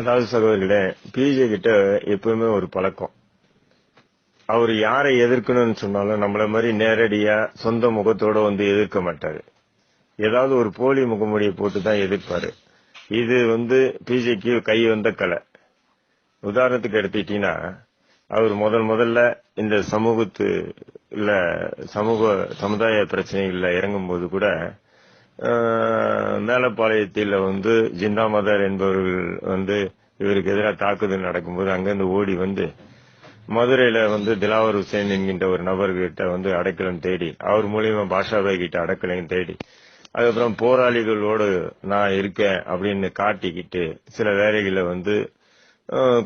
அதாவது சகோதரிகளே பிஜே கிட்ட எப்பவுமே ஒரு பழக்கம். அவர் யாரை எதிர்க்கணும்னு சொன்னாலும் நம்மள மாதிரி நேரடியா சொந்த முகத்தோட வந்து எதிர்க்க மாட்டாரு. ஏதாவது ஒரு போலி முகமூடியை போட்டு தான் எதிர்ப்பாரு. இது வந்து பிஜேக்கு கை வந்த கலை. உதாரணத்துக்கு எடுத்துக்கிட்டீங்கன்னா அவர் முதல் முதல்ல இந்த சமூகத்து சமூக சமுதாய பிரச்சனைகள்ல இறங்கும் போது கூட மேலப்பாளையத்தில் வந்து ஜின்னா மதர் என்பவர்கள் வந்து இவருக்கு எதிராக தாக்குதல் நடக்கும்போது அங்கிருந்து ஓடி வந்து மதுரையில வந்து திலாவர் ஹுசேன் என்கின்ற ஒரு நபர்கிட்ட வந்து அடைக்கலம் தேடி அவர் மூலியமா பாஷாபாய் கிட்ட அடைக்கலம் தேடி அதுக்கப்புறம் போராளிகளோடு நான் இருக்கேன் அப்படின்னு காட்டிக்கிட்டு சில வேலைகளை வந்து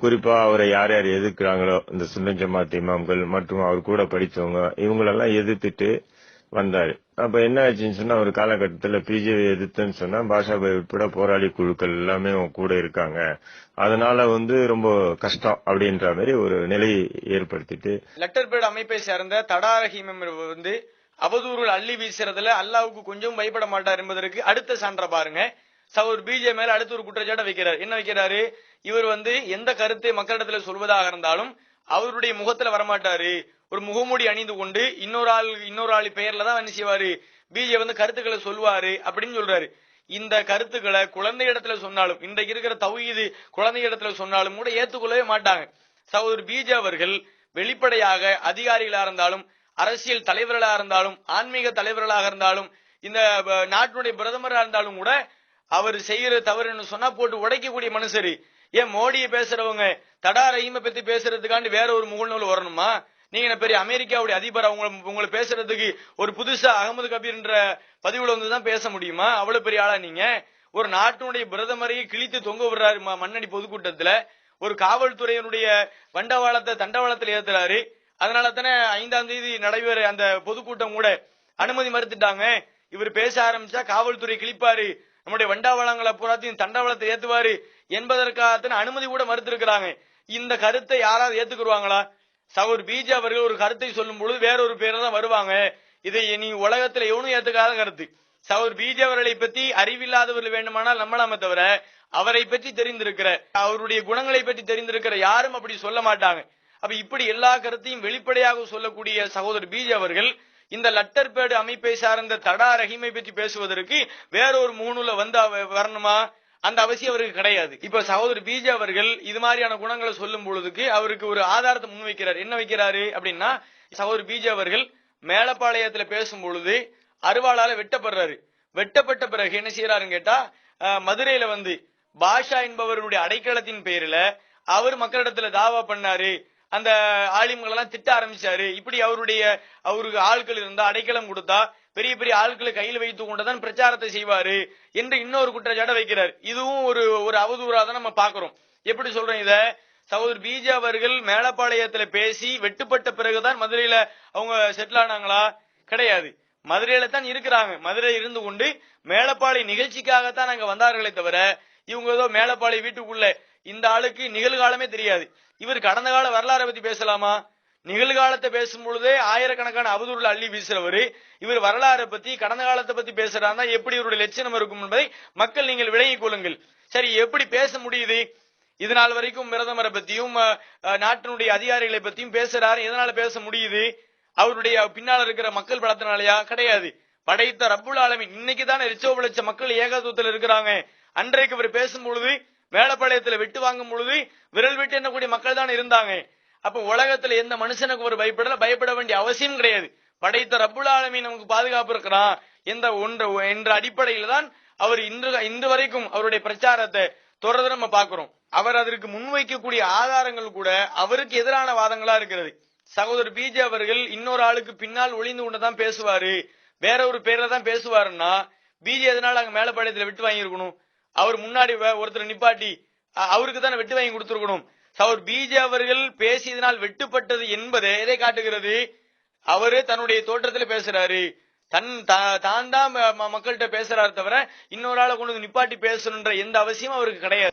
குறிப்பா அவரை யார் யார் எதிர்க்கிறாங்களோ இந்த சுந்தர் ஜமாத் இமாம்கள் மற்றும் அவர் கூட படித்தவங்க இவங்களெல்லாம் எதிர்த்துட்டு வந்தாரு. அப்ப என்ன ஆச்சுன்னு சொன்னா ஒரு காலகட்டத்துல பிஜேபி எதிர்த்துன்னு சொன்னா பாஷாபாய் உட்பட போராளி குழுக்கள் எல்லாமே கூட இருக்காங்க. அதனால வந்து ரொம்ப கஷ்டம் அப்படின்ற மாதிரி ஒரு நிலையை ஏற்படுத்திட்டு. லெட்டர் பேர்டு அமைப்பை சேர்ந்த தடா வந்து அவதூறுகள் அள்ளி வீசுறதுல அல்லாவுக்கு கொஞ்சம் பயப்பட மாட்டார் என்பதற்கு அடுத்த சான்ற பாருங்க. சவுர் பிஜே மேல அடுத்த ஒரு குற்றச்சாட்டை வைக்கிறார். என்ன வைக்கிறாரு? இவர் வந்து எந்த கருத்தை மக்களிடத்துல சொல்வதாக இருந்தாலும் அவருடைய முகத்துல வரமாட்டாரு. ஒரு முகமூடி அணிந்து கொண்டு இன்னொரு ஆள் இன்னொரு ஆள் பெயர்ல தான் என்ன செய்வாரு? பிஜே வந்து கருத்துக்களை சொல்லுவாரு அப்படின்னு சொல்றாரு. இந்த கருத்துக்களை குழந்தை இடத்துல சொன்னாலும் இன்றைக்கு இருக்கிற தௌஹீது குழந்தை இடத்துல சொன்னாலும் கூட ஏத்துக்கொள்ளவே மாட்டாங்க. சகோதரர் பிஜே அவர்கள் வெளிப்படையாக அதிகாரிகளா இருந்தாலும் அரசியல் தலைவர்களாக இருந்தாலும் ஆன்மீக தலைவர்களாக இருந்தாலும் இந்த நாட்டினுடைய பிரதமராக இருந்தாலும் கூட அவர் செய்யற தவறுன்னு சொன்னா போட்டு உடைக்கக்கூடிய மனுஷரு. ஏன் மோடியை பேசுறவங்க தடா ரஹீமை பத்தி பேசுறதுக்காண்டி வேற ஒரு முகநூல் வரணுமா நீங்க என்ன பெரிய அமெரிக்காவுடைய அதிபர் அவங்க உங்களை பேசுறதுக்கு ஒரு புதுசா அகமது கபீர்ன்ற பதிவுல வந்து தான் பேச முடியுமா? அவ்வளவு பெரிய ஆளா நீங்க? ஒரு நாட்டினுடைய பிரதமரையே கிழித்து தொங்க விடுறாரு மண்ணடி பொதுக்கூட்டத்துல. ஒரு காவல்துறையினுடைய வண்டவாளத்தை தண்டவாளத்தில் ஏத்துறாரு. அதனால தானே ஐந்தாம் தேதி நடைபெற அந்த பொதுக்கூட்டம் கூட அனுமதி மறுத்துட்டாங்க. இவர் பேச ஆரம்பிச்சா காவல்துறை கிழிப்பாரு. நம்முடைய வண்டாவளங்களை பூராத்தையும் தண்டவாளத்தை ஏத்துவாரு என்பதற்காகத்தானே அனுமதி கூட மறுத்திருக்கிறாங்க. இந்த கருத்தை யாராவது ஏத்துக்குருவாங்களா? சகோர் பிஜே அவர்கள் ஒரு கருத்தை சொல்லும் பொழுது வேற ஒரு தான் வருவாங்க. இதை நீ உலகத்துல எவனும் ஏத்துக்காத கருத்து. சகோர் பிஜே அவர்களை பத்தி அறிவில்லாதவர்கள் வேண்டுமானால் நம்மளாம தவிர அவரை பற்றி தெரிந்திருக்கிற அவருடைய குணங்களை பற்றி தெரிந்திருக்கிற யாரும் அப்படி சொல்ல மாட்டாங்க. அப்ப இப்படி எல்லா கருத்தையும் வெளிப்படையாக சொல்லக்கூடிய சகோதரர் பிஜே அவர்கள் இந்த லட்டர்பேடு அமைப்பை சார்ந்த தடா ரஹீமை பற்றி பேசுவதற்கு வேற ஒரு மூணுல வந்து அவ- வரணுமா? அந்த அவசியம் அவருக்கு கிடையாது. இப்ப சகோதரர் பிஜே அவர்கள் இது மாதிரியான குணங்களை சொல்லும் பொழுதுக்கு அவருக்கு ஒரு ஆதாரத்தை முன்வைக்கிறார் என்ன வைக்கிறாரு அப்படின்னா சகோதரர் பிஜே அவர்கள் மேலப்பாளையத்துல பேசும் பொழுது அருவாளால வெட்டப்படுறாரு. வெட்டப்பட்ட பிறகு என்ன செய்யறாருன்னு கேட்டா மதுரையில வந்து பாஷா என்பவருடைய அடைக்கலத்தின் பெயரில அவர் மக்களிடத்துல தாவா பண்ணாரு. அந்த ஆலிம்களெல்லாம் திட்ட ஆரம்பிச்சாரு. இப்படி அவருடைய அவருக்கு ஆட்கள் இருந்தா அடைக்கலம் கொடுத்தா பெரிய பெரிய ஆட்களை கையில் வைத்துக் கொண்டுதான் பிரச்சாரத்தை செய்வாரு என்று இன்னொரு குற்றச்சாட்டை வைக்கிறார். இதுவும் ஒரு ஒரு அவதூறா தான் நம்ம பாக்குறோம் எப்படி சொல்றேன் இத? சகோதரர் பிஜே அவர்கள் மேலப்பாளையத்துல பேசி வெட்டுப்பட்ட பிறகுதான் மதுரையில அவங்க செட்டில் ஆனாங்களா? கிடையாது. மதுரையில தான் இருக்கிறாங்க. மதுரை இருந்து கொண்டு மேலப்பாளை நிகழ்ச்சிக்காகத்தான் அங்க வந்தார்களே தவிர இவங்க ஏதோ மேலப்பாளை வீட்டுக்குள்ள. இந்த ஆளுக்கு நிகழ்காலமே தெரியாது. இவர் கடந்த கால வரலாறை பத்தி பேசலாமா? நிகழ்காலத்தை பேசும் பொழுதே ஆயிரக்கணக்கான அவதூறுல அள்ளி வீசுறவரு இவர் வரலாறை பத்தி கடந்த காலத்தை பத்தி பேசுறாருன்னா எப்படி இவருடைய லட்சணம் இருக்கும் என்பதை மக்கள் நீங்கள் விளங்கிக் கொள்ளுங்கள். சரி எப்படி பேச முடியுது? இது நாள் வரைக்கும் பிரதமரை பத்தியும் நாட்டினுடைய அதிகாரிகளை பத்தியும் பேசுறாரு. எதனால பேச முடியுது? அவருடைய பின்னால் இருக்கிற மக்கள் பலத்தினாலயா? கிடையாது. படைத்த ரப்புல் ஆலமின் இன்னைக்கு தானே ரிச்சோப லட்ச மக்கள் ஏகத்துவத்தில் இருக்கிறாங்க. அன்றைக்கு இவர் பேசும் பொழுது மேலப்பாளையத்துல வெட்டு வாங்கும் பொழுது விரல் விட்டு என்னக்கூடிய மக்கள் தான் இருந்தாங்க. அப்ப உலகத்துல எந்த மனுஷனுக்கு ஒரு பயப்படல பயப்பட வேண்டிய அவசியம் கிடையாது. படைத்த ரப்புல் ஆலமீன் நமக்கு பாதுகாப்பு இருக்கிறான். எந்த ஒன்று என்ற அடிப்படையில் தான் அவர் இன்று இன்று வரைக்கும் அவருடைய பிரச்சாரத்தை தொடர்ந்து நம்ம பாக்குறோம் அவர் அதற்கு முன்வைக்கக்கூடிய ஆதாரங்கள் கூட அவருக்கு எதிரான வாதங்களா இருக்கிறது. சகோதரர் பிஜே அவர்கள் இன்னொரு ஆளுக்கு பின்னால் ஒளிந்து கொண்டுதான் பேசுவாரு. வேற ஒரு பேர்ல தான் பேசுவாருன்னா பிஜே எதனால அங்க மேலப்பாளையத்துல வெட்டு வாங்கியிருக்கணும்? அவர் முன்னாடி ஒருத்தர் நிப்பாட்டி அவருக்கு தானே வெட்டு வாங்கி கொடுத்துருக்கணும்? அவர் பிஜே அவர்கள் பேசியதனால் வெட்டுப்பட்டது என்பதை எதை காட்டுகிறது? அவரு தன்னுடைய தோற்றத்துல பேசுறாரு. தன் தா- தான் தான் ம- மக்கள்கிட்ட பேசுறாரு தவிர இன்னொரு ஆளை கொண்டு வந்து நிப்பாட்டி பேசணுன்ற எந்த அவசியமும் அவருக்கு கிடையாது.